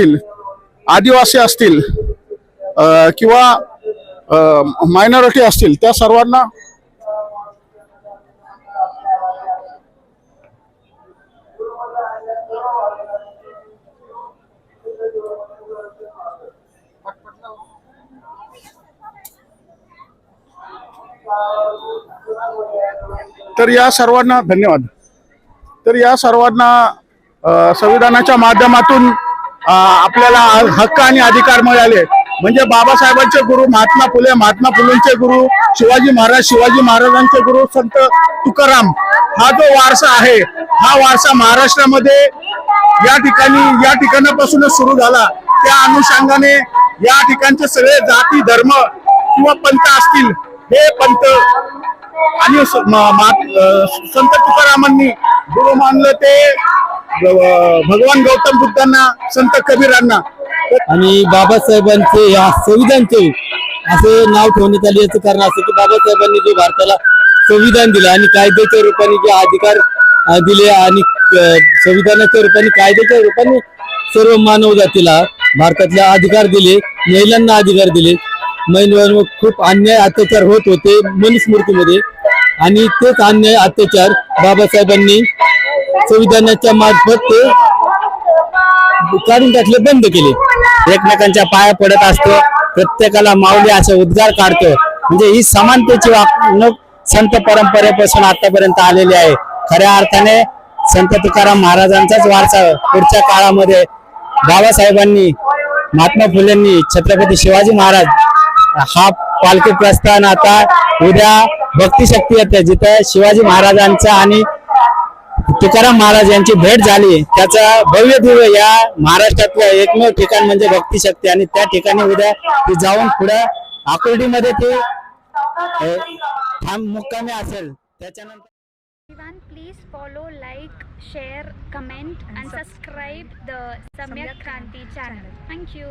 असतील आदिवासी असतील किंवा मायनॉरिटी असतील त्या सर्वांना तर या सर्वांना धन्यवाद. तर या सर्वांना संविधानाच्या माध्यमातून आपल्याला हक्क आणि अधिकार मिळाले. म्हणजे बाबासाहेबांचे गुरु महात्मा फुले महात्मा फुलेंचे गुरु शिवाजी महाराज शिवाजी महाराजांचे गुरु संत तुकाराम. हा जो वारसा आहे हा वारसा महाराष्ट्रामध्ये या ठिकाणी या ठिकाणापासूनच सुरू झाला. त्या अनुषंगाने या ठिकाणचे सगळे जाती धर्म किंवा पंथ असतील हे पंथ आणि संत तुकारामांनी गुरु मानलं ते भगवान गौतम बुद्धांना संत कबीरांना. आणि बाबासाहेबांचे या संविधानचे असे नाव ठेवण्यात आले याचं कारण असं की बाबासाहेबांनी जे भारताला संविधान दिलं आणि कायद्याच्या रूपाने जे अधिकार दिले आणि संविधानाच्या रूपाने कायद्याच्या रूपाने सर्व मानव जातीला भारतातले अधिकार दिले महिलांना अधिकार दिले. महिलांवर खूप अन्याय अत्याचार होत होते मनुस्मृतीमध्ये. आणि तेच अन्याय अत्याचार बाबासाहेबांनी संविधानाच्या मार्फत ते काढून टाकले बंद केले. एकमेकांच्या पाया पडत असतो प्रत्येकाला माऊली असा उद्गार काढतो. म्हणजे ही समानतेची वागणूक संत परंपरेपासून आतापर्यंत आलेली आहे. खऱ्या अर्थाने संत तुकाराम महाराजांचाच वारसा पुढच्या काळामध्ये बाबासाहेबांनी महात्मा फुलेंनी छत्रपती शिवाजी महाराज हा पालखी प्रस्थान आता उद्या भक्ती शक्ती येते जिथं शिवाजी महाराजांचा आणि तुकाराम महाराज यांची भेट झाली. त्याचा भव्य दिव्य या महाराष्ट्रातलं एकमेव ठिकाण म्हणजे भक्ती शक्ती आणि त्या ठिकाणी उद्या ती जाऊन पुढे आकुर्डीमध्ये ती थांब मुक्कामी असेल. त्याच्यानंतर Everyone, please follow, like, share, comment, and subscribe the Samyak Kranti channel. Thank you.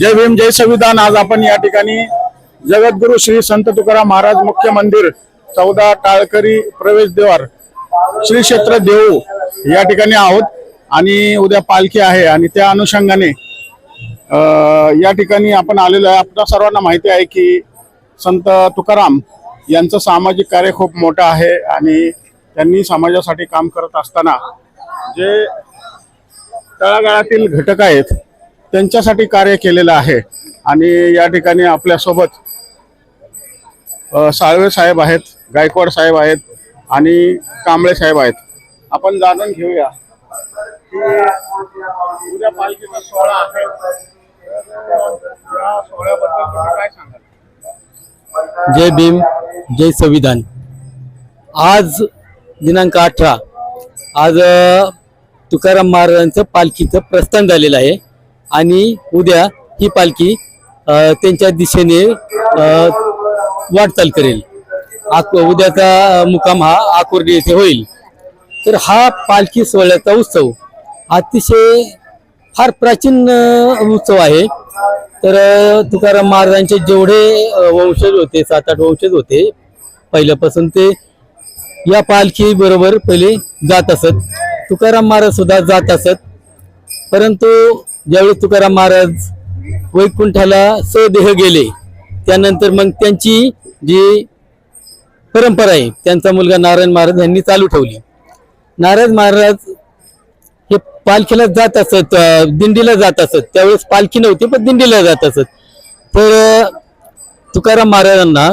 जय भीम जय संविधान. आज आपण या ठिकाणी जगद्गुरु श्री संत तुकाराम महाराज मुख्य मंदिर चौदा टाळकरी प्रवेशद्वार श्री क्षेत्र देऊ या ठिकाणी आहोत आणि उद्या पालखी आहे आणि त्या अनुषंगाने या ठिकाणी आपण आलेलो आहे. आपल्या सर्वांना माहिती आहे की संत तुकाराम यांचं सामाजिक कार्य खूप मोठं आहे आणि त्यांनी समाजासाठी काम करत असताना जे तळागाळातील घटक आहेत त्यांच्यासाठी कार्य केलेलं आहे. आणि या ठिकाणी आपल्यासोबत साळवे साहेब आहेत गायकवाड साहेब आहेत आणि कांबळे साहेब आहेत. आपण जाणून घेऊया की उद्या पालखीचा सोहळा आहे. या सोहळ्याबद्दल तुम्ही काय सांगाल? जय भीम जय संविधान. आज दिनांक अठरा आज तुकाराम महाराजांचं पालखीचं प्रस्थान झालेलं आहे आणि उद्या ही पालखी त्यांच्या दिशेने वाटचाल करेल. आक उद्याचा मुकाम हा आकुर्डी येथे होईल. तर हा पालखी सोहळ्याचा उत्सव अतिशय फार प्राचीन उत्सव आहे. तर तुकाराम महाराजांचे जेवढे वंशज होते सात आठ वंशज होते पहिल्यापासून ते या पालखी बरोबर पहिले जात असत. तुकाराम महाराज सुद्धा जात असत. परंतु ज्यावेळी तुकाराम महाराज वैकुंठाला सदेह गेले त्यानंतर मग त्यांची जी परंपरा आहे. त्यांचा मुलगा नारायण महाराज यांनी चालू ठेवली. नारायण महाराज हे पालखीला जात असत दिंडीला जात असत. त्यावेळेस पालखी नव्हती पण दिंडीला जात असत. तर तुकाराम महाराजांना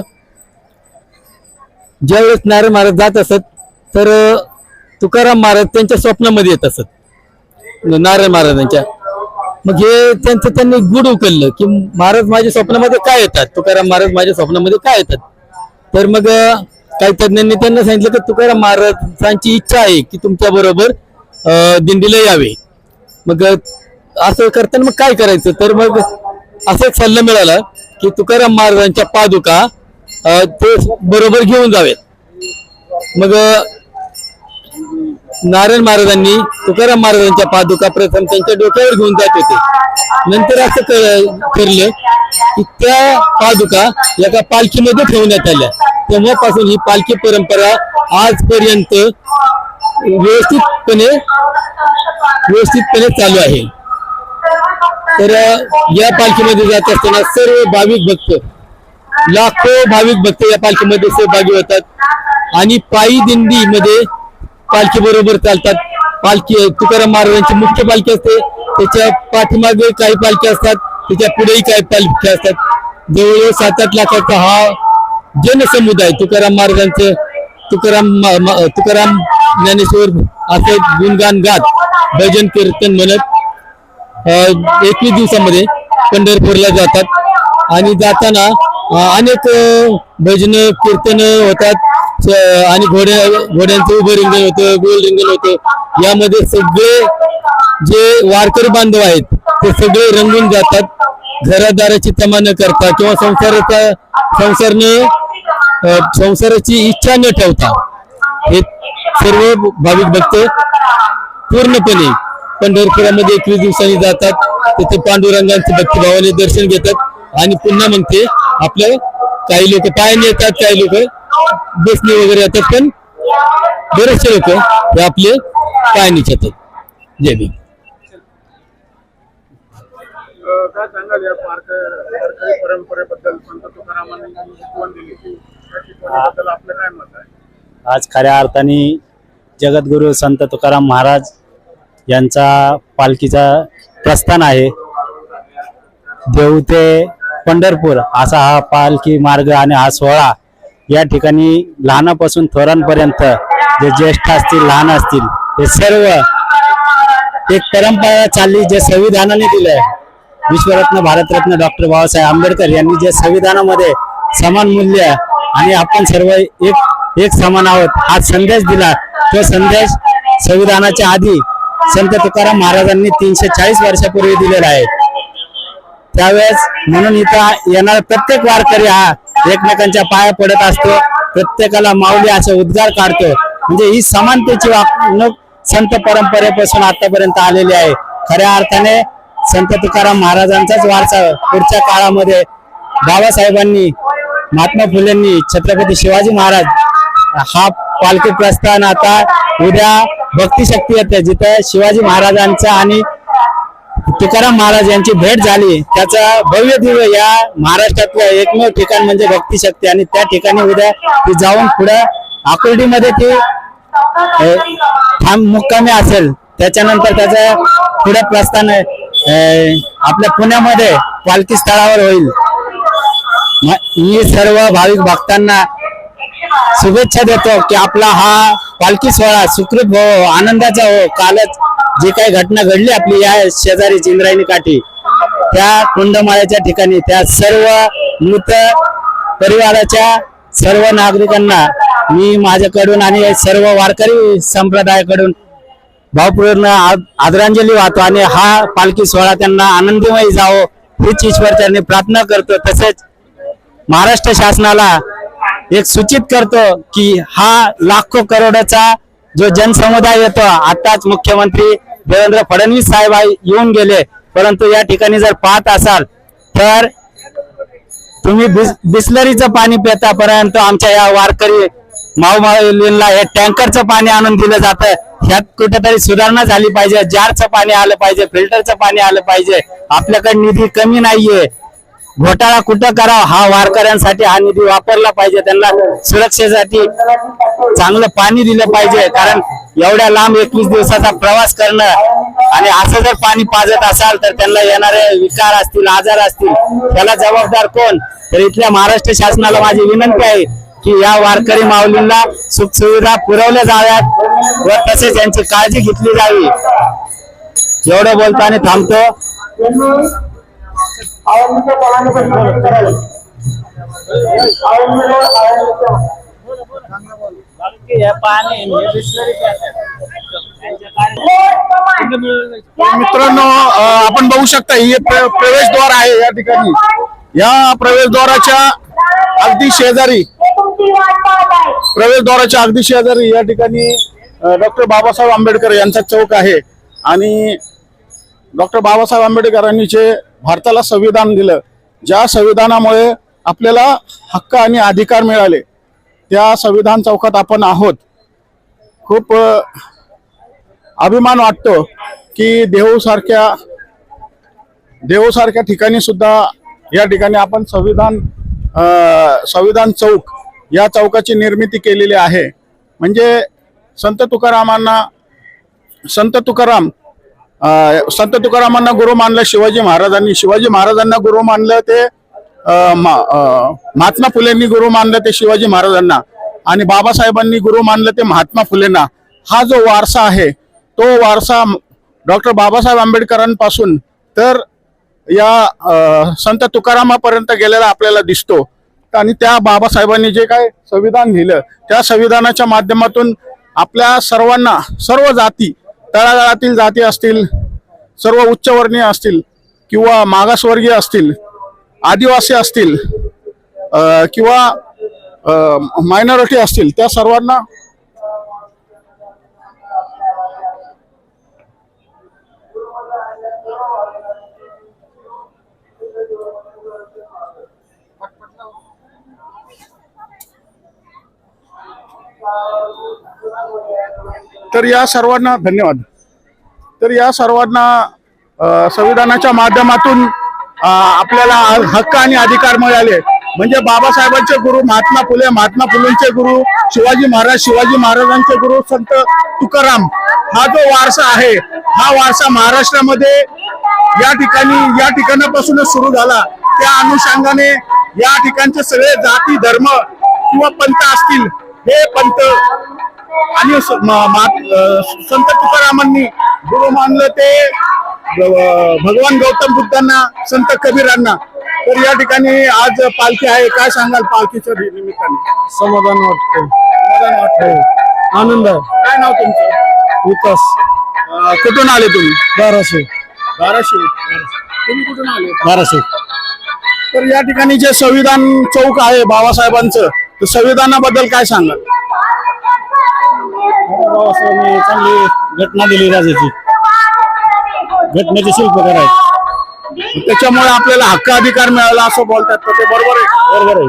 ज्यावेळेस नारायण महाराज जात असत तर तुकाराम महाराज त्यांच्या स्वप्नामध्ये येत असत. नारायण महाराजांच्या. मग हे त्यांचं त्यांनी गुड उकललं की महाराज माझ्या स्वप्नामध्ये काय येतात? तुकाराम महाराज माझ्या स्वप्नामध्ये काय येतात? तर मग काही तज्ज्ञांनी त्यांना सांगितलं की तुकाराम महाराजांची इच्छा आहे की तुमच्या बरोबर दिंडीला यावे. मग असं करताना मग काय करायचं? तर मग असा एक सल्ला मिळाला की तुकाराम महाराजांच्या पादुका ते बरोबर घेऊन जावेत. मग नारायण महाराजांनी तुकाराम महाराजांच्या पादुका प्रथम त्यांच्या डोक्यावर घेऊन जात होते. नंतर असं क- ठरलं की त्या पादुका एका पालखीमध्ये ठेवण्यात आल्या. तेव्हापासून ही पालखी परंपरा आजपर्यंत व्यवस्थितपणे व्यवस्थितपणे चालू आहे. तर या पालखीमध्ये जात असताना सर्व भाविक भक्त लाखो भाविक भक्त या पालखीमध्ये सहभागी होतात. आणि पायी दिंडीमध्ये पालखी बरोबर चालतात. पालखी तुकाराम महाराजांची मुख्य पालखी असते. त्याच्या पाठीमागे काही पालखी असतात. त्याच्या पुढेही काही पालिका असतात. जवळजवळ सात आठ लाखाचा हा जनसमुदाय तुकाराम महाराजांचं तुकाराम म- म- तुकाराम ज्ञानेश्वर असं गुणगान गात भजन कीर्तन म्हणत एकवीस दिवसामध्ये पंढरपूरला जातात. आणि जाताना अनेक भजन कीर्तन होतात. स- आणि घोड्या घोड्यांचं उभं रिंगण होतं गोल रिंगण होतं. यामध्ये सगळे जे वारकरी बांधव आहेत ते सगळे रंगून जातात. घरादाराची तमा न करता किंवा संसाराचा संसार न संसाराची इच्छा न ठेवता. हे सर्व भाविक भक्त पूर्णपणे पंढरपुरामध्ये एकवीस दिवसांनी जातात. तिथे पांडुरंगांचे भक्तिभावाने दर्शन घेतात. आणि पुन्हा मग ते आपलं काही लोक पायाने येतात काही लोक बसने वगैरे येतात. पण बरेचसे लोक हे आपले पायानेच येतात. जय भीम. काय सांगाल या वारकरी परंपरेबद्दल? संत तुकारामांनी शिकवण दिली. त्या शिकवणीबद्दल आपलं काय मत आहे? आज खऱ्या अर्थाने जगद्गुरु संत तुकाराम महाराज यांचा पालखीचा प्रस्थान आहे. देऊ ते पंढरपूर असा हा पालखी मार्ग आणि हा सोहळा या ठिकाणी लहानापासून थोरांपर्यंत जे ज्येष्ठ असतील लहान असतील हे सर्व एक परंपरा चालली जे संविधानाने दिलंय. विश्वरत्न भारतरत्न डॉक्टर बाबासाहेब आंबेडकर यांनी जे संविधानामध्ये समान मूल्य आणि आपण सर्व एक एक समान आहोत हा संदेश दिला. तो संदेश संविधानाच्या आधी संत तुकाराम महाराजांनी तीनशे चाळीस वर्षापूर्वी दिलेला आहे. त्यावेळेस म्हणून इथं येणारा प्रत्येक वारकरी हा एकमेकांच्या पाया पडत असतो प्रत्येकाला माऊली असे उद्गार काढतो. म्हणजे ही समानतेची वागणूक संत परंपरेपासून आतापर्यंत आलेली आहे. खऱ्या अर्थाने संत तुकाराम महाराजांचाच वारसा पुढच्या काळामध्ये बाबासाहेबांनी महात्मा फुलेंनी छत्रपती शिवाजी महाराज हा पालखी प्रस्थान आता उद्या भक्तिशक्ती येते जिथं शिवाजी महाराजांचा आणि तुकाराम महाराज यांची भेट झाली. त्याचा भव्य दिव्य या महाराष्ट्रातलं एकमेव ठिकाण म्हणजे भक्तिशक्ती आणि त्या ठिकाणी उद्या ती जाऊन पुढे आकुर्डीमध्ये ती थांब मुक्कामी असेल. त्याच्यानंतर त्याचं पुढे प्रस्थान आहे. आपल्या पुण्यामध्ये पालखी स्थळावर होईल. मी सर्व भाविक भक्तांना शुभेच्छा देतो की आपला हा पालखी सोहळा सुखरूप हो आनंदाचा हो. कालच जी काही घटना घडली आपली या शेजारी इंद्रायणी काठी त्या कुंडमाळ्याच्या ठिकाणी त्या सर्व मृत परिवाराच्या सर्व नागरिकांना मी माझ्याकडून आणि सर्व वारकरी संप्रदायाकडून भावपूर्ण आदरांजली वाहतो आणि हा पालखी सोहळा त्यांना आनंदमय जावो हीच ईश्वरचरणी प्रार्थना करतो. तसेच महाराष्ट्र शासनाला एक सूचित करतो की हा लाखो करोडाचा जो जनसमुदाय येतो आताच मुख्यमंत्री देवेंद्र फडणवीस साहेब येऊन गेले. परंतु या ठिकाणी जर पाहत असाल तर तुम्ही बिस- बिस्लरीचं पाणी पिता परंतु आमच्या या वारकरी माऊमाऊलींना हे टँकरचं पाणी आणून दिलं जातं ह्यात कुठेतरी सुधारणा झाली पाहिजे. जारचं पाणी आलं पाहिजे फिल्टरचं पाणी आलं पाहिजे. आपल्याकडे निधी कमी नाहीये. घोटाळा कुठं करावा? हा वारकऱ्यांसाठी हा निधी वापरला पाहिजे. त्यांना सुरक्षेसाठी चांगलं पाणी दिलं पाहिजे. कारण एवढ्या लांब एकवीस दिवसाचा प्रवास करणं आणि असं जर पाणी पाजत असाल तर त्यांना येणारे विकार असतील आजार असतील. त्याला जबाबदार कोण? तर इथल्या महाराष्ट्र शासनाला माझी विनंती आहे. की या वारकरी माऊलींना सुख सुविधा पुरवल्या जाव्यात व तसेच यांची काळजी घेतली जावी. एवढं बोलताना थांबतो. मित्रांनो आपण बघू शकता हे प्र- प्रवेशद्वार आहे या ठिकाणी. या प्रवेशद्वाराच्या अगदी शेजारी प्रवेशद्वाराच्या अगदी शेजारी या ठिकाणी डॉक्टर बाबासाहेब आंबेडकर यांचा चौक आहे. आणि डॉक्टर बाबासाहेब आंबेडकरांनी जे भारताला संविधान दिलं ज्या संविधानामुळे आपल्याला हक्क आणि अधिकार मिळाले त्या संविधान चौकात आपण आहोत. खूप अभिमान वाटतो की देहूसारख्या देहूसारख्या ठिकाणी सुद्धा या ठिकाणी आपण संविधान संविधान चौक या चौकाची निर्मिती केलेली आहे. म्हणजे संत तुकारामांना संत तुकाराम संत तुकारामांना गुरु मानलं शिवाजी महाराजांनी शिवाजी महाराजांना गुरु मानलं ते मा- महात्मा फुलेंनी गुरु मानलं ते शिवाजी महाराजांना आणि बाबासाहेबांनी गुरु मानलं ते महात्मा फुलेंना. हा जो वारसा आहे तो वारसा डॉक्टर बाबासाहेब आंबेडकरांपासून तर या संत तुकारामापर्यंत गेलेला आपल्याला दिसतो. आणि त्या बाबासाहेबांनी जे काय संविधान लिहिलं त्या संविधानाच्या माध्यमातून आपल्या सर्वांना सर्व जाती तळागाळातील जाती असतील सर्व उच्चवर्णीय असतील किंवा मागासवर्गीय असतील आदिवासी असतील किंवा मायनॉरिटी असतील त्या सर्वांना तर या सर्वांना धन्यवाद. तर या सर्वांना संविधानाच्या माध्यमातून आपल्याला हक्क आणि अधिकार मिळाले. म्हणजे बाबासाहेबांचे गुरु महात्मा फुले महात्मा फुलेंचे गुरु शिवाजी महाराज शिवाजी महाराजांचे गुरु संत तुकाराम. हा जो वारसा आहे हा वारसा महाराष्ट्रामध्ये या ठिकाणी या ठिकाणापासूनच सुरू झाला. त्या अनुषंगाने या ठिकाणचे सगळे जाती धर्म किंवा पंथ असतील हे पंथ आणि संत तुकारामांनी गुरु मानलं ते भगवान गौतम बुद्धांना संत कबीरांना. तर या ठिकाणी आज पालखी आहे. काय सांगाल पालखीच्या निमित्ताने? समाधान वाटतं समाधान वाटतं आनंद काय नाव तुमचं? विकास. कुठून आले तुम्ही? बाराशे. धाराशिव तुम्ही कुठून आले? बाराशे. तर या ठिकाणी जे संविधान चौक आहे बाबासाहेबांचं तर संविधानाबद्दल काय सांगाल? बाबासाहेबांनी चांगली घटना दिली राजाची. घटनेचे शिल्पकार आहेत त्याच्यामुळे आपल्याला हक्क अधिकार मिळाला असं बोलतात तर ते बरोबर आहे. बरोबर आहे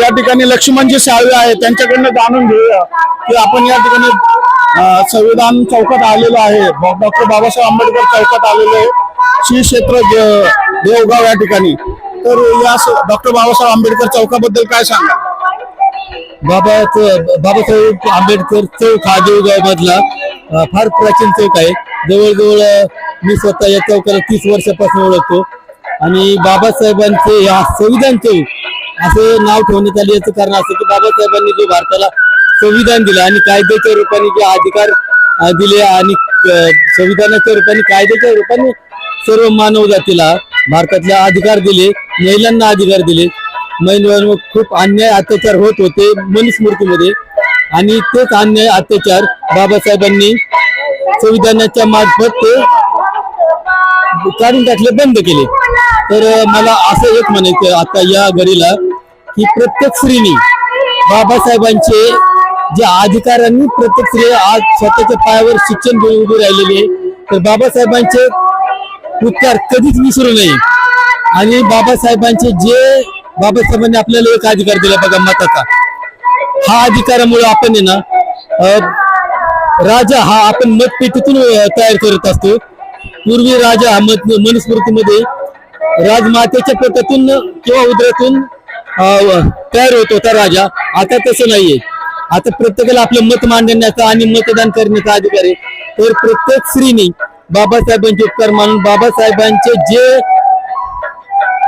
या ठिकाणी लक्ष्मणजी साळवे आहे त्यांच्याकडनं जाणून घेऊया की आपण या ठिकाणी संविधान चौकात आलेलो आहे. डॉक्टर बाबासाहेब आंबेडकर चौकात आलेलो आहे. श्री क्षेत्र देवगाव या ठिकाणी. तर या डॉक्टर बाबासाहेब आंबेडकर चौकाबद्दल काय सांगा बाबा बाबासाहेब आंबेडकर चौक हा देवगाव मधला फार प्राचीन चौक आहे. जवळजवळ मी स्वतः या चौकाला तीस वर्षापासून ओळखतो. आणि बाबासाहेबांचे या संविधान चौक असं नाव ठेवण्यात आले याचं कारण असं की बाबासाहेबांनी जो भारताला संविधान दिलं आणि कायद्याच्या रूपाने जे अधिकार दिले आणि संविधानाच्या रूपाने कायद्याच्या रूपाने सर्व मानव जातीला भारतातले अधिकार दिले महिलांना अधिकार दिले. महिन्यावर खूप अन्याय अत्याचार होत होते मनुस्मृतीमध्ये. आणि तेच अन्याय अत्याचार बाबासाहेबांनी संविधानाच्या मार्फत ते काढून टाकले बंद केले. तर मला असं एक म्हणायचं आता या घडीला की प्रत्येक स्त्रीनी बाबासाहेबांचे जे अधिकारांनी प्रत्येक स्त्री आज स्वतःच्या पायावर शिक्षण घेऊन उभी राहिलेली आहे तर बाबासाहेबांचे उपकार कधीच विसरू नये. आणि बाबासाहेबांचे जे बाबासाहेबांनी आपल्याला एक अधिकार दिला बघा मताचा. हा अधिकारामुळे आपण आहे ना राजा हा आपण मतपेटीतून तयार करत असतो. पूर्वी राजा हा मत मनुस्मृतीमध्ये राजमातेच्या पोटातून किंवा उदरातून अं, तयार होत होता राजा. आता तसं नाहीये. आता प्रत्येकाला आपलं मत मांडण्याचा आणि मतदान करण्याचा अधिकार आहे. तर प्रत्येक स्त्रीने बाबासाहेबांचे उपकार मानून बाबासाहेबांचे जे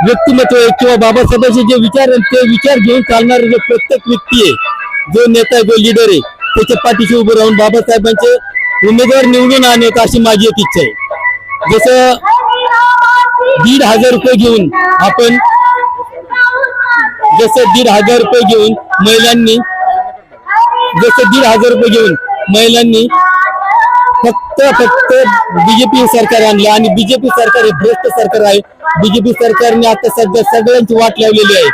व्यक्तिमत्व आहे किंवा बाबासाहेबांचे जे विचार आहेत ते विचार घेऊन चालणारे जो प्रत्येक व्यक्ती आहे जो नेता आहे, जो लिडर आहे त्याच्या पाठीशी उभं राहून बाबासाहेबांचे उमेदवार निवडून आणत अशी माझी एक इच्छा आहे. जसं दीड हजार रुपये घेऊन आपण जसं दीड हजार रुपये घेऊन महिलांनी जसं दीड हजार रुपये घेऊन महिलांनी फक्त फक्त बीजेपी सरकार आणलं आणि बीजेपी सरकार हे भ्रष्ट सरकार आहे. बीजेपी सरकारने आता सध्या सगळ्यांची वाट लावलेली आहे.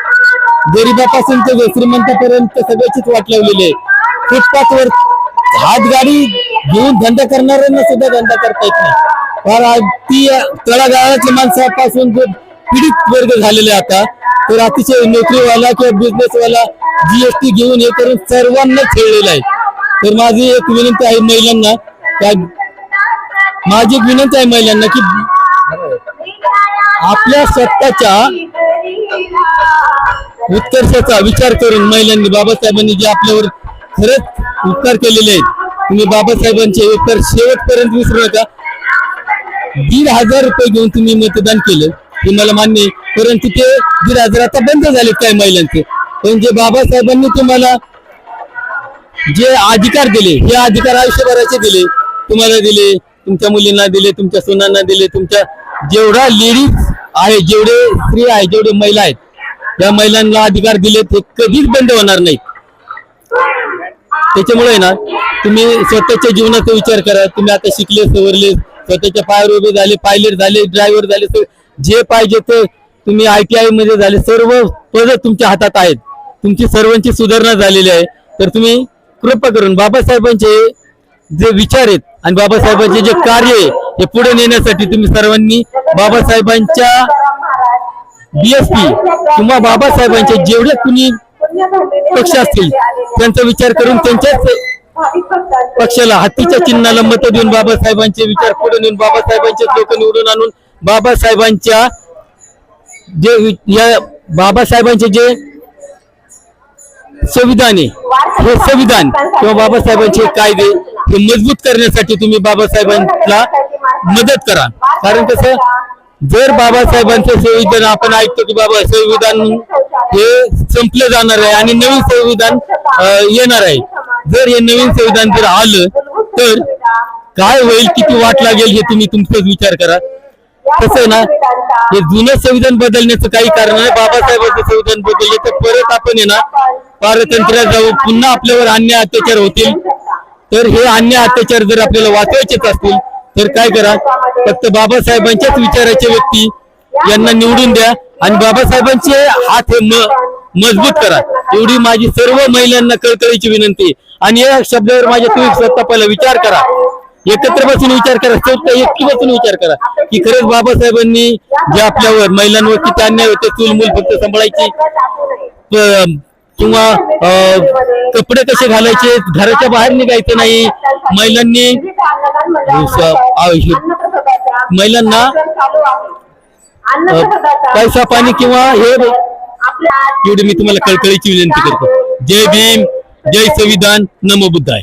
गरीबापासून ते श्रीमंतापर्यंत सगळ्याचीच वाट लावलेली आहे. फुटपाथवर हातगाडी घेऊन धंदा करणाऱ्यांना सुद्धा धंदा करता येत नाही. कारण ती तळागाळातल्या माणसापासून जो पीडित वर्ग झालेले आता तर अतिशय नोकरीवाला किंवा बिझनेसवाला जीएसटी घेऊन हे करून सर्वांना खेळलेला आहे. तर माझी एक विनंती आहे महिलांना माझी एक विनंती आहे महिलांना की आपल्या स्वतःच्या उत्कर्षाचा विचार करून महिलांनी बाबासाहेबांनी जे आपल्यावर खरंच उपकार केलेले आहेत तुम्ही बाबासाहेबांचे उपकार शेवटपर्यंत विसरू नका. दीड हजार रुपये घेऊन तुम्ही मतदान केलं हे मला मान्य आहे. परंतु ते दीड हजार आता बंद झाले काय महिलांचे? पण जे बाबासाहेबांनी तुम्हाला जे अधिकार दिले हे अधिकार आयुष्यभराचे दिले तुम्हाला दिले तुमच्या मुलींना दिले तुमच्या सुनांना दिले तुमच्या जेवढा लेडीज आहे जेवढे स्त्री आहे जेवढे महिला आहेत या महिलांना अधिकार दिले ते कधीच बंद होणार नाही त्याच्यामुळे आहे ना तुम्ही स्वतःच्या जीवनाचा विचार करा तुम्ही आता शिकले सवरले स्वतःच्या पायावर उभे झाले पायलट झाले ड्रायव्हर झाले जे पाहिजे ते तुम्ही आय टी आयमध्ये झाले सर्व पद तुमच्या हातात आहेत. तुमची सर्वांची सुधारणा झालेली आहे. तर तुम्ही कृपा करून बाबासाहेबांचे जे विचार आहेत आणि बाबासाहेबांचे जे कार्य आहे हे पुढे नेण्यासाठी तुम्ही सर्वांनी बाबासाहेबांच्या बीएसपी किंवा बाबासाहेबांचे जेवढे कुणी पक्ष असतील त्यांचा विचार करून त्यांच्याच पक्षाला हत्तीच्या चिन्हाला मत देऊन बाबासाहेबांचे विचार पुढे नेऊन बाबासाहेबांचे लोक निवडून आणून बाबासाहेबांच्या जे वि- या बाबासाहेबांचे जे संविधान आहे. हे संविधान. किंवा बाबासाहेबांचे कायदे हे मजबूत करण्यासाठी तुम्ही बाबासाहेबांना मदत करा. कारण कसं जर बाबासाहेबांचं संविधान आपण ऐकतो की बाबा संविधान हे संपलं जाणार आहे आणि नवीन संविधान येणार आहे. जर हे नवीन संविधान जर आलं तर काय होईल किती वाट लागेल हे तुम्ही तुमचाच विचार करा. कसं ना हे जुनं संविधान बदलण्याचं काही कारण नाही बाबासाहेबांचं संविधान बदलले तर परत आपण आहे ना पारतंत्र्यात जाऊ पुन्हा आपल्यावर अन्य अत्याचार होतील. तर हे अन्य अत्याचार जर आपल्याला वाचवायचेच असतील तर काय करा? फक्त बाबासाहेबांच्याच विचाराचे व्यक्ती यांना निवडून द्या आणि बाबासाहेबांचे हात हे म- मजबूत करा. एवढी माझी सर्व महिलांना कळकळीची विनंती आणि या शब्दावर माझ्या तुम्ही स्वतः पहिला विचार करा. एकत्र बसून विचार करा. स्वतः एकटी बसून विचार करा. की खरंच बाबासाहेबांनी जे आपल्यावर महिलांवर किती अन्याय होते चूल मूल फक्त सांभाळायची किंवा अ, कपडे कसे घालायचे घराच्या बाहेर निघायचं नाही. महिलांनी महिलांना पैसा पाणी किंवा हे एवढी मी तुम्हाला कळकळीची विनंती करतो. जय भीम जय संविधान नमो बुद्धाय.